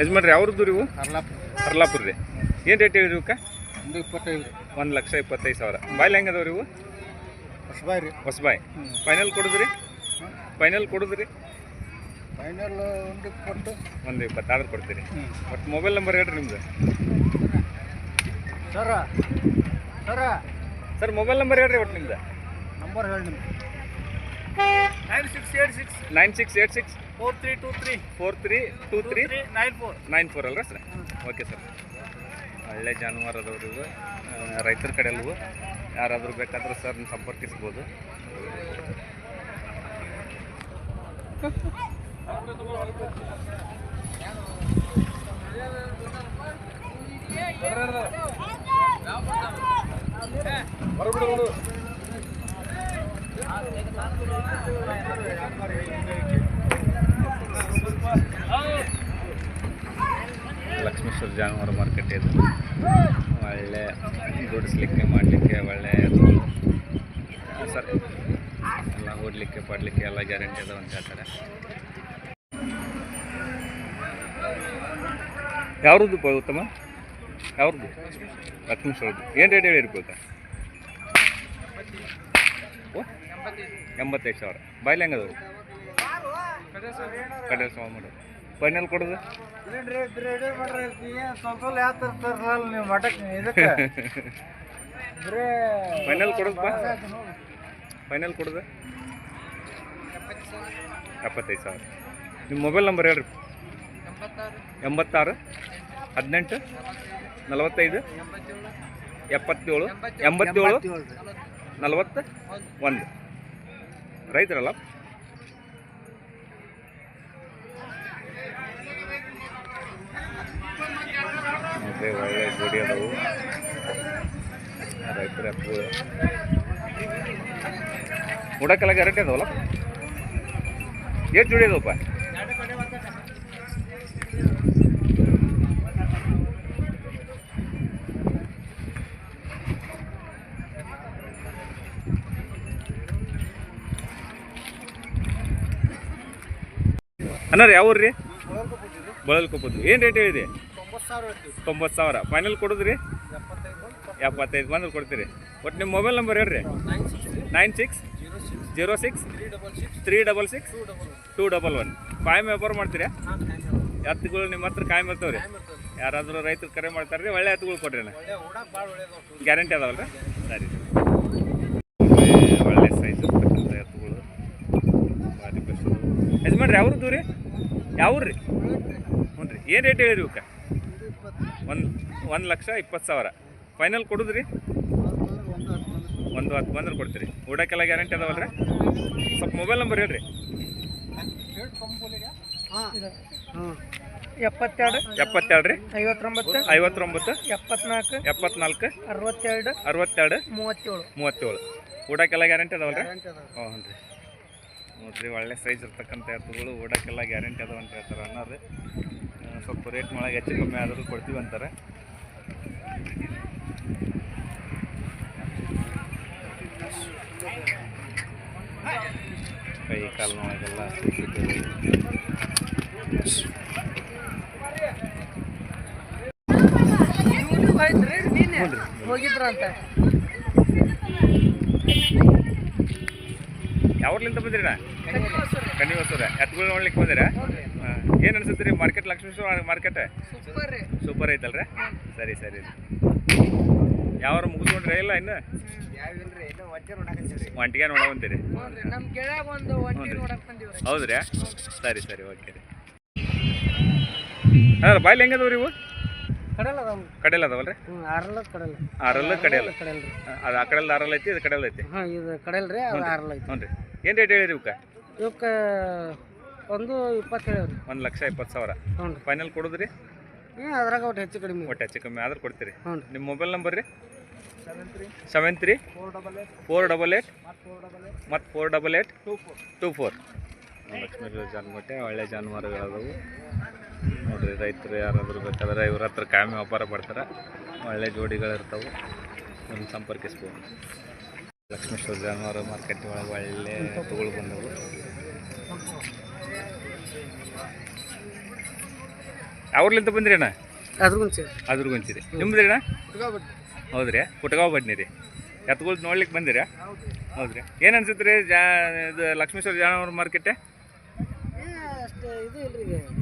ಯಜಮಾನ್ರಿ ಅವ್ರದ್ದು ರೀ ಇವು ಅರ್ಲಾಪುರ ಹರ್ಲಾಪುರ ರೀ ಏನು ರೇಟ್ ಹೇಳಿರಿ ಇವಕ್ಕೆ ಒಂದು ಇಪ್ಪತ್ತೈದು. ಒಂದು ಲಕ್ಷ ಇಪ್ಪತ್ತೈದು ಸಾವಿರ. ಬಾಯ್ಲಿ ಹೆಂಗೆ ಅದಾವ ರೀ ಇವು? ಹೊಸಬಾಯಿ ರೀ. ಹೊಸಬಾಯ್. ಫೈನಲ್ ಕೊಡುದ್ರಿ? ಫೈನಲ್ ಕೊಡುದ್ರಿ? ಫೈನಲ್ ಒಂದು ಇಪ್ಪತ್ತು. ಒಂದು ಇಪ್ಪತ್ತಾರು ಕೊಡ್ತೀರಿ. ಒಟ್ಟು ಮೊಬೈಲ್ ನಂಬರ್ ಹೇಳ್ರಿ ನಿಮ್ದು. Sir. Sir. Sir mobile number ಹೇಳ್ರಿ ಒಟ್ಟು ನಿಮ್ದು. ನಂಬರ್ ಹೇಳಿ ನಿಮ್ಗೆ. Nine six eight six nine six eight six four three two three four three two three nine four nine four ಅಲ್ರ ಸರ್? ಓಕೆ ಸರ್ ಒಳ್ಳೆ ಜಾನುವಾರು ಅದಾವ್ರಿ ಇವು ರೈತರ ಕಡೆ ಅಲ್ವು? ಯಾರಾದರೂ ಬೇಕಾದ್ರೆ ಸರ್ ಸಂಪರ್ಕಿಸ್ಬೋದು. ಲಕ್ಷ್ಮೇಶ್ವರ ಜಾನುವಾರು ಮಾರ್ಕೆಟ್ ಇದು. ಒಳ್ಳೆ ದುಡಿಸ್ಲಿಕ್ಕೆ ಮಾಡಲಿಕ್ಕೆ, ಒಳ್ಳೆ. ಸರ್, ಎಲ್ಲ ಓಡಲಿಕ್ಕೆ ಪಡಲಿಕ್ಕೆ ಎಲ್ಲ ಗ್ಯಾರಂಟಿ ಅದ ಅಂತ ಹೇಳ್ತಾರೆ. ಯಾವ್ದು ಉತ್ತಮ? ಯಾವ್ದು ಲಕ್ಷ್ಮೇಶ್ವರದ್ದು. ಏನು ರೇಟ್ ಹೇಳಿರ್ಬೇಕಾ ಎಂಬತ್ತೈದು ಸಾವಿರ. ಬಾಯ್ಲಿ ಹೆಂಗದ ಕಡೆ ಸಮ ಮಾಡೋದು. ಫೈನಲ್ ಕೊಡೋದು? ಫೈನಲ್ ಕೊಡೋದು ಬಾ. ಫೈನಲ್ ಕೊಡೋದು? ಎಪ್ಪತ್ತೈದು ಸಾವಿರ. ನಿಮ್ಮ ಮೊಬೈಲ್ ನಂಬರ್ ಹೇಳ್ರಿ. ಎಂಬತ್ತಾರು, ಹದಿನೆಂಟು, ನಲವತ್ತೈದು, ಎಪ್ಪತ್ತೇಳು, ಎಂಬತ್ತೇಳು, ನಲವತ್ತ, ಒಂದು. ರೈತರಲ್ಲ? ನೋಡ್ರಿ ಒಳ್ಳೆ ಜೋಡಿ ಅದಾವು ರೈತರ ಎತ್ತುಗಳು ಉಡಕ್ಕೆಲ್ಲ ಗ್ಯಾರಂಟಿ ಅದಾವಲ್ಲ? ಎಷ್ಟು ಜೋಡಿ ಅದಾವಪ್ಪ? ಅನ್ನಾರ ಯಾವ ಊರು ರೀ ಬಳಲ್ಕೊಪ್ಪದು ಏನು ರೇಟ್ ಹೇಳಿದೆ ತೊಂಬತ್ತು ಸಾವಿರ ಫೈನಲ್ ಕೊಡೋದ್ರಿ? ಎಪ್ಪತ್ತೈದು ಬಂದ್ರೆ ಕೊಡ್ತೀರಿ. ಒಟ್ಟು ನಿಮ್ಮ ಮೊಬೈಲ್ ನಂಬರ್ ಹೇಳ್ರಿ. Nine six zero six. Three double six. Two double one. ಕಾಯಂ ವ್ಯಾಪಾರ ಮಾಡ್ತೀರಾ? ಎತ್ತುಗಳು ನಿಮ್ಮ ಹತ್ರ ಕಾಯಂ ಇರ್ತಾವೆ ರೀ ಯಾರಾದರೂ ರೈತರು ಕರೆ ಮಾಡ್ತಾರೆ ರೀ ಒಳ್ಳೆ ಎತ್ತುಗಳು ಕೊಡ್ರಿ ಅಣ್ಣ. ಗ್ಯಾರಂಟಿ ಅದಾವಲ್ಲ ಸರಿ. ಒಳ್ಳೆ ಸೈಜ್ ಎತ್ತುಗಳು. ಭಾರಿ ಬೆಸ್ಟ್. ಯಜಮಾನ್ರಿ ಯಾವ್ದು ರೀ ಯಾವ ರೀ ಹ್ಞೂ ರೀ ಏನು ರೇಟ್ ಹೇಳಿರಿ ಇವಕ್ಕೆ? ಒಂದು ಒಂದು ಲಕ್ಷ ಇಪ್ಪತ್ತು ಸಾವಿರ. ಫೈನಲ್ ಕೊಡುದ್ರಿ? ಒಂದು ಹತ್ತು ಬಂದ್ರೆ ಕೊಡ್ತೀರಿ. ಊಟಕ್ಕೆಲ್ಲ ಗ್ಯಾರಂಟಿ ಅದಾವಲ್ಲ ರೀ ಸ್ವಲ್ಪ ಮೊಬೈಲ್ ನಂಬರ್ ಹೇಳ್ರಿ. ಎಪ್ಪತ್ತೆರಡು ಎಪ್ಪತ್ತೆರಡು ರೀ ಐವತ್ತೊಂಬತ್ತು ಐವತ್ತೊಂಬತ್ತು ಎಪ್ಪತ್ನಾಲ್ಕು ಎಪ್ಪತ್ನಾಲ್ಕು ಅರವತ್ತೆರಡು ಅರವತ್ತೆರಡು ಮೂವತ್ತೇಳು. ಮೂವತ್ತೇಳು. ಊಟಕ್ಕೆಲ್ಲ ಗ್ಯಾರಂಟಿ ಅದಾವಲ್ರಿ? ಹ್ಞೂ ರೀ ನೋಡ್ರಿ, ಒಳ್ಳೆ ಸೈಜ್ ಇರ್ತಕ್ಕಂಥ ಎತ್ತುಗಳು ಓಡೋಕ್ಕೆಲ್ಲ ಗ್ಯಾರಂಟಿ ಅದಾವ ಅಂತ ಹೇಳ್ತಾರೆ. ಅನ್ನೋದು ಸ್ವಲ್ಪ ರೇಟ್ ಒಳಗೆ ಹೆಚ್ಚು ಕಮ್ಮಿ ಆದರೂ ಕೊಡ್ತೀವಿ ಅಂತಾರೆ. ಕೈ ಕಾಲಿನೊಳಗೆಲ್ಲ ಹೋಗಿದ್ರ ಅಂತ ಯಾವ್ರಲಿಂದ ಬಂದ್ರಿ ನಾ ಎತ್ಗಳು ಎತ್ತುಗಳು ನೋಡ್ಲಿಕ್ಕೆ ಬಂದಿರಾ? ಏನು ಅನ್ಸುತ್ತೆ ರೀ ಮಾರ್ಕೆಟ್ ಲಕ್ಷ್ಮೇಶ್ವರ ಮಾರ್ಕೆಟ್ ಸೂಪರ್ ಐತಲ್ರಿ? ಸರಿ ಸರಿ ಯಾವ್ರ ಮುಗಿಸ್ಕೊಂಡ್ರೆ ಇಲ್ಲ ಇನ್ನು? ಒಂಟಿಗೆ ನೋಡವಂತೀರಿ? ನೋಡ್ರಿ. ಹೌದ್ರಿ. ಸರಿ ಸರಿ ಓಕೆ ರೀ. ಅಲ್ಲ ಬಾಯ್ಲಿ ಹೆಂಗದವ್ರಿ ಇವು? ಕಡಲ ಅದಾವ ಕಡೆಯಲ್ಲ ಅದಾವಲ್ರಿ? ಹ್ಞೂ ಆರಲ್ಲ ಕಡಲ. ಆರಲ್ಲ ಕಡೆಯಲ್ಲ ಕಡಲ್ ರೀ. ಅದು ಆ ಕಡೆಲ್ಲ ಆರಲ್ಲ ಐತಿ ಇದು ಕಡೆಯಲ್ಲ ಐತಿ? ಹಾಂ ಇದು ಕಡಲ್ ರೀ ಅದು ಆರಲ್ಲ ಐತಿ. ಹ್ಞೂ ರೀ ಏನು ರೇಟ್ ಹೇಳಿರಿ ಇವಕ್ಕೆ? ಇವಕ್ಕೆ ಒಂದು ಇಪ್ಪತ್ತು ಹೇಳವ್ರಿ. ಒಂದು ಲಕ್ಷ ಇಪ್ಪತ್ತು ಸಾವಿರ. ಹ್ಞೂ ರೀ ಫೈನಲ್ ಕೊಡೋದ್ರಿ? ಹ್ಞೂ ಅದ್ರಾಗ ಒಟ್ಟು ಹೆಚ್ಚು ಕಡಿಮೆ ಒಟ್ಟು ಹೆಚ್ಚು ಕಮ್ಮಿ ಆದ್ರೆ ಕೊಡ್ತೀರಿ. ಹ್ಞೂ ರೀ ನಿಮ್ಮ ಮೊಬೈಲ್ ನಂಬರ್ ರೀ? Seven three seven three four double eight ಮತ್ತು ಫೋರ್ ಡಬಲ್ ಏಟ್ ಮತ್ತು four double eight two four two four Lakshmi ಜಾನ್ಮಟ್ಟೆ ಒಳ್ಳೆ ಜಾನುವಾರುಗಳಾದವು. ನೋಡ್ರಿ ರೈತರು ಯಾರಾದರೂ ಬೇಕಾದ್ರೆ ಇವ್ರ ಹತ್ರ ಕಾಮಿ ವ್ಯಾಪಾರ ಮಾಡ್ತಾರೆ. ಒಳ್ಳೆ ಜೋಡಿಗಳಿರ್ತಾವೆ. ಒಂದು ಸಂಪರ್ಕಿಸ್ಬೋದು. ಲಕ್ಷ್ಮೇಶ್ವರ ಜಾನುವಾರು ಮಾರ್ಕೆಟ್ ಒಳಗೆ ಒಳ್ಳೆ ಎತ್ತುಗಳು ಬಂದವು. ಅವ್ರಲ್ಲಿಂದ ಬಂದ್ರಿ ಅಣ್ಣ? ಅದ್ರ ಗುಂಚಿರಿ ನಿಮ್ದು ಅಣ್ಣ? ಹೌದ್ರಿ. ಕುಟಗಾವ್ ಬಡ್ನಿರಿ ರೀ. ಎತ್ಗಳು ನೋಡ್ಲಿಕ್ಕೆ ಬಂದಿರಾ? ಹೌದ್ರಿ. ಏನು ಅನ್ಸುತ್ತೆ ರೀ ಜಾ ಇದು ಲಕ್ಷ್ಮೇಶ್ವರ ಜಾನುವಾರು ಮಾರ್ಕೆಟ್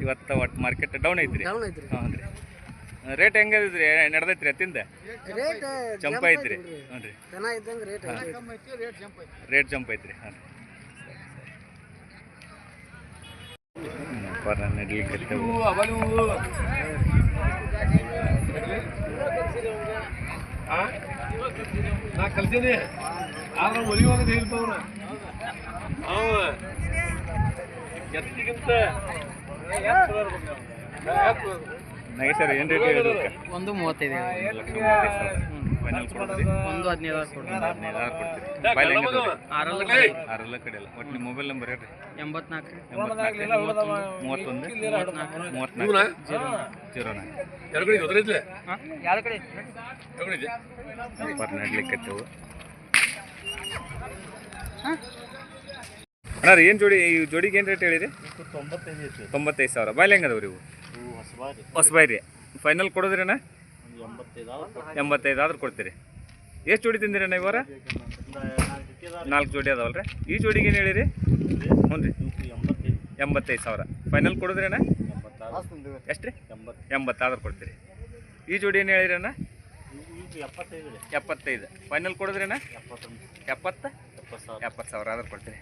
ಇವತ್ತು ಒಟ್ಟು ಮಾರ್ಕೆಟ್ ಡೌನ್ ಐತ್ರಿ. ಡೌನ್ ಐತ್ರಿ. ಹ್ಞೂ ರೀ. ರೇಟ್ ಹೆಂಗೈತ್ರಿ ನಡೆದೈತ್ರಿ ಅತ್ತಿಂದ? ರೇಟ್ ಜಂಪ್ ಐತ್ರಿ. ಹ್ಞೂ ರೀ. ದನ ಇದ್ದಂಗೆ ರೇಟ್ ರೇಟ್ ಜಂಪ್ ಐತ್ರಿ. ಹಾಂ ನಡ್ಲಿಕ್ಕೆ ನಾ ಆದ್ರೆ ಒಲಿಯೋದು ಹೇಳ್ತವ್ರ ಅವ ಎತ್ತಿಗಿಂತ ನಾಗೇಶ್ವರ ಏನು ರೇಟ್ ಹೇಳಿದ್ರು ಒಂದು ಮೂವತ್ತೈದು. ಫೈನಲ್ ಒಂದು ಹದಿನೈದು ಕೊಡ್ತೀರಿ. ಬಾಯ್ಲ್ ಹೆಂಗದ ಆರಲ್ಲ ಆರಲ್ಲ ಕಡೆ ಅಲ್ಲ. ಒಟ್ಟು ನಿಮ್ಮ ಮೊಬೈಲ್ ನಂಬರ್ ಹೇಳ್ರಿ. ಎಂಬತ್ನಾಲ್ಕು. ಎಂಬತ್ನಾಲ್ಕು. ಮೂವತ್ತೊಂದು. ಮೂವತ್ನಾಲ್ಕು. ಜೀರೋ ನಾಲ್ಕು. ಕಡೆ ಅಣ್ಣ ರೀ ಏನು ಜೋಡಿ ಈ ಜೋಡಿಗೆ ಏನು ರೇಟ್ ಹೇಳಿರಿ ತೊಂಬತ್ತೈದು ತೊಂಬತ್ತೈದು ಸಾವಿರ. ಬಾಯ್ಲಿ ಹೆಂಗದವ್ರಿ ಇವು? ಹೊಸಬಾಯ್ರಿ. ರೀ ಫೈನಲ್ ಕೊಡೋದ್ರಿ ಅಣ್ಣ ಎಂಬತ್ತೈದು ಆದ್ರೆ ಕೊಡ್ತೀರಿ. ಎಷ್ಟು ಜೋಡಿ ತಿಂದಿರಣ್ಣ ಇವರ ನಾಲ್ಕು ಜೋಡಿ ಅದಾವಲ್ರಿ. ಈ ಜೋಡಿಗೆ ಏನು ಹೇಳಿರಿ? ಹ್ಞೂ ರೀ ಎಂಬತ್ತೈದು ಸಾವಿರ. ಫೈನಲ್ ಕೊಡೋದ್ರಿ ಅಣ್ಣ ಎಷ್ಟು ರೀ ಎಂಬತ್ತಾದ್ರೆ ಕೊಡ್ತೀರಿ. ಈ ಜೋಡಿ ಏನು ಹೇಳಿರಿ ಅಣ್ಣ? ಎಪ್ಪತ್ತೈದು ಫೈನಲ್ ಕೊಡೋದ್ರಿ ಅಣ್ಣ ಎಪ್ಪತ್ತ? ಎಪ್ಪತ್ತು ಸಾವಿರ ಆದ್ರೆ ಕೊಡ್ತೀರಿ.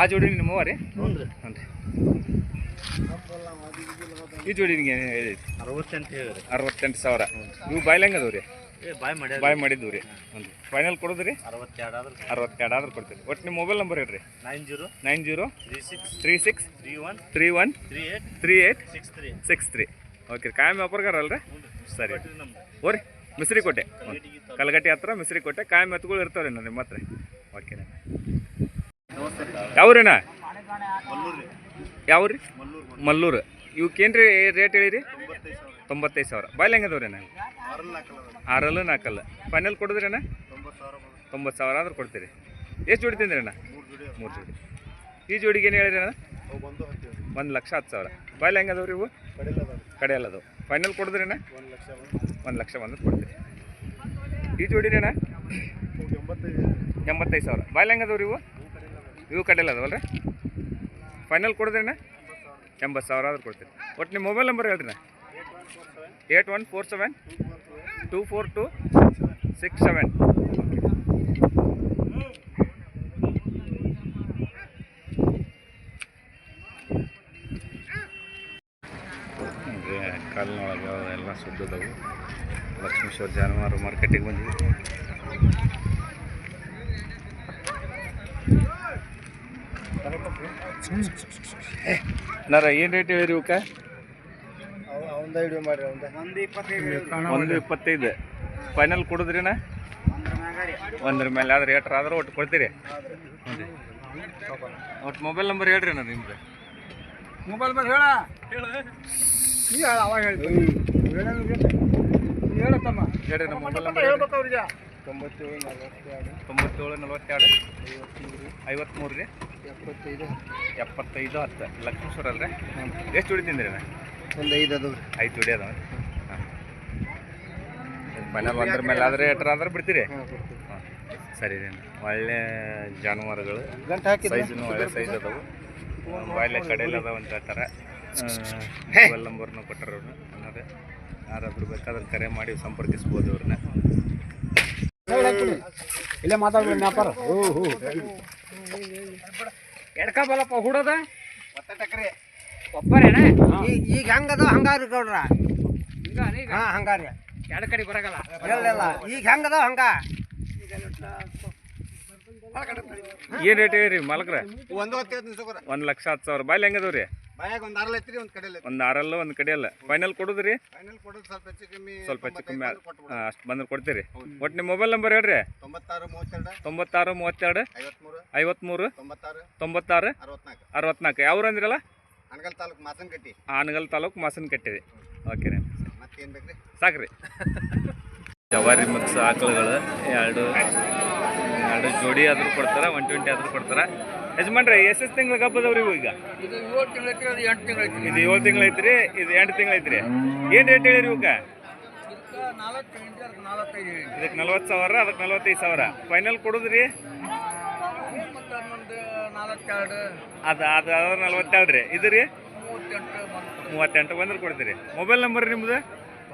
ಆ ಜೋಡಿ ನಿಮ್ಮವ ರೀ? ಹ್ಞೂ ರೀ. ಈ ಜೋಡಿ ನಿಮಗೆ ಹೇಳಿದ್ರಿ? ಅರವತ್ತೆಂಟು ಸಾವಿರ. ಇವು ಬಾಯ್ಲಿ ಹೆಂಗೆ ಅದಾವ ರೀ? ಬಾಯ್ ಮಾಡಿ ಬಾಯ್ ಮಾಡಿದ್ದು ರೀ. ಹ್ಞೂ ರೀ. ಫೈನಲ್ ಕೊಡೋದು ರೀ? ಅರವತ್ತೆರಡು ಆದ್ರೆ ಅರವತ್ತೆರಡು ಆದ್ರೆ ಕೊಡ್ತೀರಿ. ಒಟ್ಟು ನಿಮ್ಮ ಮೊಬೈಲ್ ನಂಬರ್ ಹೇಳ್ರಿ. Nine zero nine zero three six three six three one three one three eight three six three. Six three. Okay ಕಾಯಂ ವ್ಯಾಪಾರಗಾರ ಅಲ್ರಿ? ಸರಿ. ರೀ ಓರಿ ಮಿಸ್ರಿಕೋಟೆ ಕಲಗಟ್ಟಿ ಹತ್ರ ಮಿಸ್ರಿಕೋಟೆ ಕಾಯಂ ಎತ್ತುಗಳು ಇರ್ತಾವ್ರಿ ನಿಮ್ಮ ಹತ್ರ. ಯಾವ್ರಿಣ್ಣ ಯಾವ ರೀ ಮಲ್ಲೂರು. ಇವಕ್ಕೇನು ರೇಟ್ ಹೇಳಿರಿ? ತೊಂಬತ್ತೈದು ಸಾವಿರ. ಬಾಯ್ಲ್ ಹೆಂಗದವ್ರಿ ಅಣ್ಣ ಆರಲ್ಲು ನಾಲ್ಕಲ್ಲ ಫೈನಲ್ ಕೊಡಿದ್ರಿ ಅಣ್ಣ ತೊಂಬತ್ತು ಸಾವಿರ ಆದ್ರೆ ಕೊಡ್ತೀರಿ. ಎಷ್ಟು ಜೋಡಿ ತಿಂದ್ರಿ ಅಣ್ಣ ಮೂರು ಜೋಡಿ. ಈ ಜೋಡಿಗೆ ಏನು ಹೇಳಿರಿ ಅಣ್ಣ ಒಂದು ಲಕ್ಷ ಹತ್ತು ಸಾವಿರ. ಬಾಯ್ಲ್ ಹೆಂಗದವ್ರಿ ಇವು? ಕಡೆ ಎಲ್ಲ ಅದಾವು ಫೈನಲ್ ಕೊಡಿದ್ರಿ ಅಣ್ಣ ಒಂದು ಲಕ್ಷ ಬಂದ್ರೆ ಕೊಡ್ತೀರಿ. ಈ ಜೋಡಿ ಅಣ್ಣ ಎಂಬತ್ತೈದು ಸಾವಿರ. ಬಾಯ್ಲ್ ಹೆಂಗದವ್ರಿ ಇವು? ಇವು ಕಡೆ ಎಲ್ಲ ರೀ ಫೈನಲ್ ಕೊಡಿದ್ರಿ ಅಣ್ಣ ಎಂಬತ್ತು ಸಾವಿರ ಆದರೂ ಕೊಡ್ತೀನಿ ಒಟ್ಟು ನಿಮ್ಮ ಮೊಬೈಲ್ ನಂಬರ್ ಹೇಳ್ರಿ eight one four seven, two four two six seven. ಕಾಲಿನೊಳಗೆ ಎಲ್ಲ ಸುದ್ದದವು. ಲಕ್ಷ್ಮೇಶ್ವರ ಜಾನುವಾರು ಮಾರ್ಕೆಟಿಗೆ ಬಂದಿವಿ. ನಾರ ಏನು ರೇಟ್ ಹೇಳಿರಿ ಇವಕ್ಕೆ? ಅವಂದ ಹಿಡಿಯೋ ಮಾಡ್ರಿ ಒಂದು ಇಪ್ಪತ್ತೈದು ಒಂದು ಇಪ್ಪತ್ತೈದು. ಫೈನಲ್ ಕೊಡಿದ್ರಿನ ಒಂದ್ರ ಮೇಲೆ ಆದ್ರೆ ಏಟ್ರ ಆದ್ರೆ ಒಟ್ಟು ಕೊಡ್ತೀರಿ. ಒಟ್ಟು ಮೊಬೈಲ್ ನಂಬರ್ ಹೇಳ್ರಿ ಅಣ್ಣ ನಿಮ್ದು. ಮೊಬೈಲ್ ನಂಬರ್ ಹೇಳ. ನೀ ಹೇಳ ಅವಾಗ ಹೇಳಿ ಹೇಳತ್ತಮ್ಮ ಹೇಳ್ರಿ ನಮ್ಮ ಮೊಬೈಲ್ ನಂಬರ್ ಹೇಳ್ಬೇಕು ಅವ್ರಿಗೆ. ತೊಂಬತ್ತೇಳು ನಲವತ್ತೆರಡು. ತೊಂಬತ್ತೇಳು ನಲ್ವತ್ತೆರಡು. ಐವತ್ತ್ಮೂರು ರೀ. ಎಪ್ಪತ್ತೈದು. ಎಪ್ಪತ್ತೈದು ಹತ್ತು. ಲಕ್ಷ್ಮೇಶ್ವರ ಅಲ್ರಿ? ಎಷ್ಟು ತಿಂದಿರಿ ಅಣ್ಣ ಒಂದು ಐದು ಅದು ಐದು ಜೋಡಿ ಅದಾವ ಹಾಂ ಫೈನಲ್ ಬಂದ್ರ ಮೇಲೆ ಆದ್ರೆ ಎಟ್ರ ಆದ್ರೆ ಬಿಡ್ತೀರಿ? ಹಾಂ ಸರಿ ರೀ. ಒಳ್ಳೆ ಜಾನುವಾರುಗಳು. ಸೈಜನ್ನು ಒಳ್ಳೆ ಸೈಜ್ ಅದಾವು. ಕಡೆ ಕಡೆಯಲ್ಲಿ ಅದಾವ ಅಂತ ಹೇಳ್ತಾರೆ. ಮೊಬೈಲ್ ನಂಬರ್ನು ಕೊಟ್ಟಾರ ಅವ್ರನ್ನ ಅನ್ನೋದು. ಯಾರಾದ್ರೂ ಬೇಕಾದ್ರೆ ಕರೆ ಮಾಡಿ ಸಂಪರ್ಕಿಸ್ಬೋದು ಅವ್ರನ್ನ. ಇಲ್ಲೇ ಮಾತಾಡ್ಬಿಡಿ ವ್ಯಾಪಾರ. ಹೋ ಹ್ಞೂ. ಎಡ್ಕ ಬಲಪ್ಪ ಹುಡೋದ ಒಬ್ಬರೇನ? ಈಗ ಹೆಂಗದ ಹಂಗಾರಿ ಗೌಡ್ರ. ಹಾಂ ಹಂಗಾರಿ. ಎರಡು ಕಡೆ ಬರಗಲ್ಲ. ಇಲ್ಲ ಈಗ ಹೆಂಗದ ಹಂಗ. ಏನು ರೇಟ್ ರೀ ಮಾಲಕ್ರ ಒಂದು ಒಂದು ಲಕ್ಷ ಹತ್ತು ಸಾವಿರ. ಬಾಯ್ಲಿ ಹೆಂಗದವ್ರಿ? ಬಾಯಾಗ ಒಂದು ಅರಲ್ ಐತ್ರಿ ಒಂದು ಕಡೆಯಲ್ಲಿ ಒಂದು ಆರಲ್ಲ ಒಂದು ಕಡೆಯಲ್ಲ ಫೈನಲ್ ಕೊಡೋದ್ರಿ? ಫೈನಲ್ ಕೊಡೋದು ಸ್ವಲ್ಪ ಹೆಚ್ಚು ಕಮ್ಮಿ ಸ್ವಲ್ಪ ಹೆಚ್ಚು ಕಮ್ಮಿ ಅಷ್ಟು ಬಂದ್ರೆ ಕೊಡ್ತೀರಿ. ಒಟ್ಟು ನಿಮ್ಮ ಮೊಬೈಲ್ ನಂಬರ್ ಹೇಳ್ರಿ. ತೊಂಬತ್ತಾರು ಮೂವತ್ತೆರಡು? ತೊಂಬತ್ತಾರು ಮೂವತ್ತೆರಡು? ಐವತ್ಮೂರು? ತೊಂಬತ್ತಾರು? ತೊಂಬತ್ತಾರು? ಅರವತ್ನಾಲ್ಕು? ಅರವತ್ನಾಲ್ಕು. ಯಾವ ಅಂದ್ರಲ್ಲ ಅನಗಲ್ ತಾಲೂಕು ಮಾಸನಕಟ್ಟಿ ಆನಗಲ್ ತಾಲೂಕು ಮಾಸನ್ ಕಟ್ಟಿದೆ ಓಕೆ ರೀ ಮತ್ತೇನು ಬೇಕ್ರಿ? ಸಾಕ್ರಿ. ಜವಾರಿ ಮಿಕ್ಸ್ ಆಕಳುಗಳು ಎರಡು ಎರಡು ಜೋಡಿ ಆದರೂ ಕೊಡ್ತಾರ ಒನ್ ಟ್ವೆಂಟಿ ಆದರೂ ಕೊಡ್ತಾರೆ. ಯಜಮಾನ್ರೆ ಎಷ್ಟು ಎಷ್ಟು ತಿಂಗಳ ಹಬ್ಬದವ್ರಿ ಇವು ಈಗ? ಇದು ಏಳು ತಿಂಗಳು ಐತ್ರಿ ಅದು ಎಂಟು ಇದು ಏಳು ತಿಂಗಳು ಐತ್ರಿ ಇದು ಎಂಟು ತಿಂಗಳು ಐತ್ರಿ. ಏನು ರೇಟ್ ಹೇಳಿರಿ ಇವಕ್ಕೆ ಇದಕ್ಕೆ ನಲ್ವತ್ತು ಸಾವಿರ ಅದಕ್ಕೆ ನಲ್ವತ್ತೈದು ಸಾವಿರ. ಫೈನಲ್ ಕೊಡುದ್ರಿ? ಅದ ಅದು ಅದು ಅದ್ರ ನಲ್ವತ್ತೆರಡು ರೀ ಇದು ರೀ ಮೂವತ್ತೆಂಟು ಬಂದು ಮೂವತ್ತೆಂಟು ಬಂದ್ರೆ ಕೊಡ್ತೀರಿ. ಮೊಬೈಲ್ ನಂಬರ್ ನಿಮ್ಮದು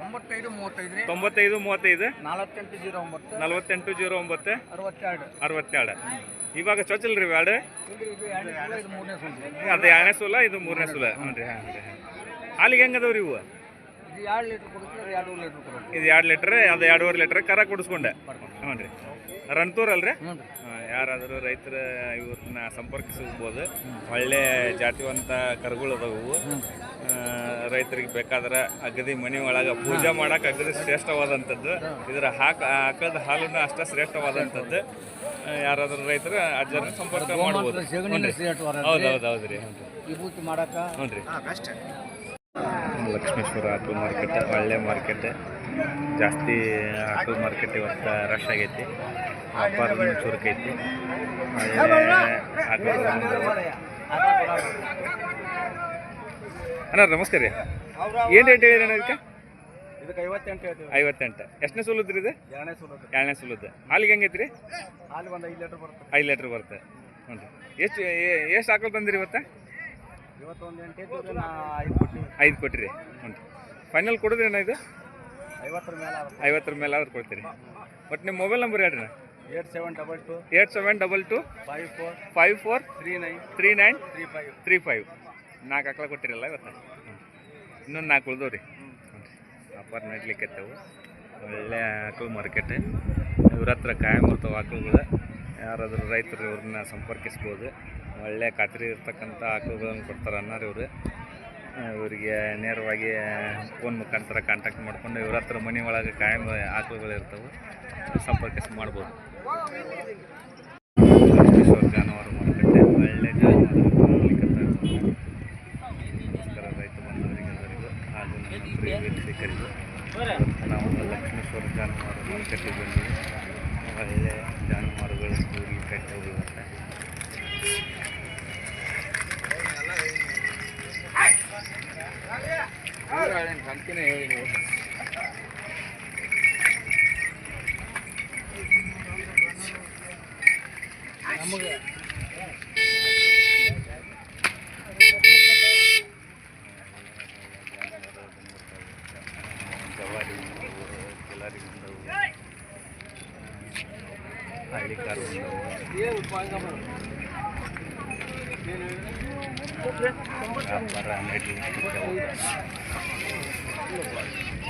ತೊಂಬತ್ತೈದು ಮೂವತ್ತೈದು ರೀ ತೊಂಬತ್ತೈದು ಮೂವತ್ತೈದು? ನಾಲ್ವತ್ತೆಂಟು ಜೀರೋ ಒಂಬತ್ತು. ನಲವತ್ತೆಂಟು ಜೀರೋ ಒಂಬತ್ತು? ಅರವತ್ತೆರಡು. ಅರವತ್ತೆರಡು. ಇವಾಗ ಚೊಚ್ಚಲ್ ರೀ ಬ್ಯಾಡ ಇದು ಇದು ಎರಡನೇ ಸಲ ಇದು ಮೂರನೇ ಸಲ. ಅದು ಎರಡನೇ ಸೂಲ ಇದು ಮೂರನೇ ಸೂಲ. ಹ್ಞೂ ರೀ ಹಾಂ ರೀ ಹಾಲಿಗೆ ಹೆಂಗದವ್ರಿ ಇವು? ಇದು ಎರಡು ಲೀಟ್ರ್ ಅದು ಎರಡೂವರೆ ಲೀಟ್ರ್ ಕರ ಕುಡಿಸ್ಕೊಂಡೆ. ಹ್ಞೂ ರೀ. ರಣತೂರ್ ಅಲ್ರಿ? ಹ್ಞೂ ರೀ. ಯಾರಾದರೂ ರೈತರ ಇವ್ರನ್ನ ಸಂಪರ್ಕಿಸಬಹುದು ಒಳ್ಳೆ ಜಾತಿವಂತ ಕರುಗಳು ಅದಾವು. ಇವು. ಆ, ರೈತರಿಗೆ ಬೇಕಾದ್ರೆ ಅಗದಿ ಮನೆ ಒಳಗೆ ಪೂಜೆ ಮಾಡೋಕೆ ಅಗದಿ ಶ್ರೇಷ್ಠವಾದಂಥದ್ದು. ಇದರ ಹಾಕ ಹಾಕದ ಹಾಲನ್ನು ಅಷ್ಟೇ ಶ್ರೇಷ್ಠವಾದಂಥದ್ದು. ಯಾರಾದರೂ ರೈತರು ಅಜ್ಜರ ಸಂಪರ್ಕ ಮಾಡ್ಬೋದು. ಹೌದು ಹೌದು ಹೌದು ರೀ ಹ್ಞೂ ರೀ ಲಕ್ಷ್ಮೇಶ್ವರ ಆಟೋ ಮಾರ್ಕೆಟ್ ಒಳ್ಳೆ ಮಾರ್ಕೆಟ್. ಜಾಸ್ತಿ ಆಕಳು ಮಾರ್ಕೆಟ್ ಇವತ್ತು ರಶ್ ಆಗೈತಿ. ವ್ಯಾಪಾರ ಚುರುಕೈತಿ. ಅಣ್ಣ ನಮಸ್ಕಾರ ರೀ. ಏನು ರೇಟ್ ಹೇಳಿ ಅಣ್ಣ ಇದಕ್ಕೆ? ಇದಕ್ಕೆ ಐವತ್ತೆಂಟು ಹೇಳ್ತೀವಿ. ಐವತ್ತೆಂಟು. ಎಷ್ಟನೇ ಸುಲುದ್ರಿ ಇದು? ಎರಡನೇ ಸುಲದ ಎರಡನೇ ಹಾಲಿಗೆ ಹೆಂಗೈತಿ ರೀ ಹಾಲು ಒಂದು ಐದು ಲೀಟ್ರ್ ಬರುತ್ತೆ. ಐದು ಲೀಟ್ರ್ ಬರುತ್ತೆ. ಹ್ಞೂ ರೀ. ಎಷ್ಟು ಎಷ್ಟು ಆಕಳು ತಂದಿರಿ ಇವತ್ತು? ಇವತ್ತೊಂದು ಎಂಟು ಐದು ಕೊಟ್ಟಿರಿ ಐದು ಕೊಟ್ಟಿರಿ. ಹ್ಞೂ ರೀ. ಫೈನಲ್ ಕೊಡಿದ್ರಿ ಅಣ್ಣ ಇದು? ಐವತ್ತರ ಮೇಲೆ ಆದ್ರೆ ಕೊಡ್ತೀರಿ. ಬಟ್ ನಿಮ್ಮ ಮೊಬೈಲ್ ನಂಬರ್ ಹೇಳ್ರಿ eight seven double two eight seven double two five four five four three nine three nine three five. Three five. ನಾಲ್ಕು ಆಕಳ ಕೊಟ್ಟಿರಲ್ಲ ಇವತ್ತು? ಇನ್ನೊಂದು ನಾಲ್ಕು ಉಳ್ದವು ರೀ ವ್ಯಾಪಾರ ನಡ್ಲಿಕ್ಕೆ ಒಳ್ಳೆ ಆಕಳು ಮಾರ್ಕೆಟ್ ಇವ್ರ ಹತ್ರ ಕಾಯಂ ಬರ್ತಾವೆ ಆಕಳುಗಳು. ಯಾರಾದರೂ ರೈತರು ಇವ್ರನ್ನ ಸಂಪರ್ಕಿಸ್ಬೋದು. ಒಳ್ಳೆ ಖಾತ್ರಿ ಇರ್ತಕ್ಕಂಥ ಆಕಳುಗಳನ್ನು ಕೊಡ್ತಾರೆ ಅನ್ನೋರು ಇವರು. ಇವರಿಗೆ ನೇರವಾಗಿ ಫೋನ್ ಮುಖಾಂತರ ಕಾಂಟ್ಯಾಕ್ಟ್ ಮಾಡ್ಕೊಂಡು ಇವ್ರ ಹತ್ರ ಮನೆ ಒಳಗೆ ಕಾಯಂ ಆಕಳುಗಳಿರ್ತವೆ ಸಂಪರ್ಕ ಮಾಡ್ಬೋದು. ಜಾನುವಾರು ಮಾರುಕಟ್ಟೆ ಒಳ್ಳೆ ನಮಸ್ಕಾರ ರೈತ ಬಂಧುವರಿಗೆಲ್ಲರಿಗೂ ಹಾಗೂ ನಾವು ಲಕ್ಷ್ಮೇಶ್ವರ ಜಾನುವಾರು ಮಾರುಕಟ್ಟೆಗೆ ಬಂದಿವಿ ಒಳ್ಳೆ ಜಾನುವಾರುಗಳು ಕೂರಿ ಕಟ್ಟೆ ಹೋಗುತ್ತೆ ಜವಾರಿ ಬಂದವು ಕಿಲಾರಿ ಬಂದವು ಹಳ್ಳಿ ಕಾರ್ ಬಂದವು ವ್ಯಾಪಾರ ನಡೀಲಿಕ್ಕೆ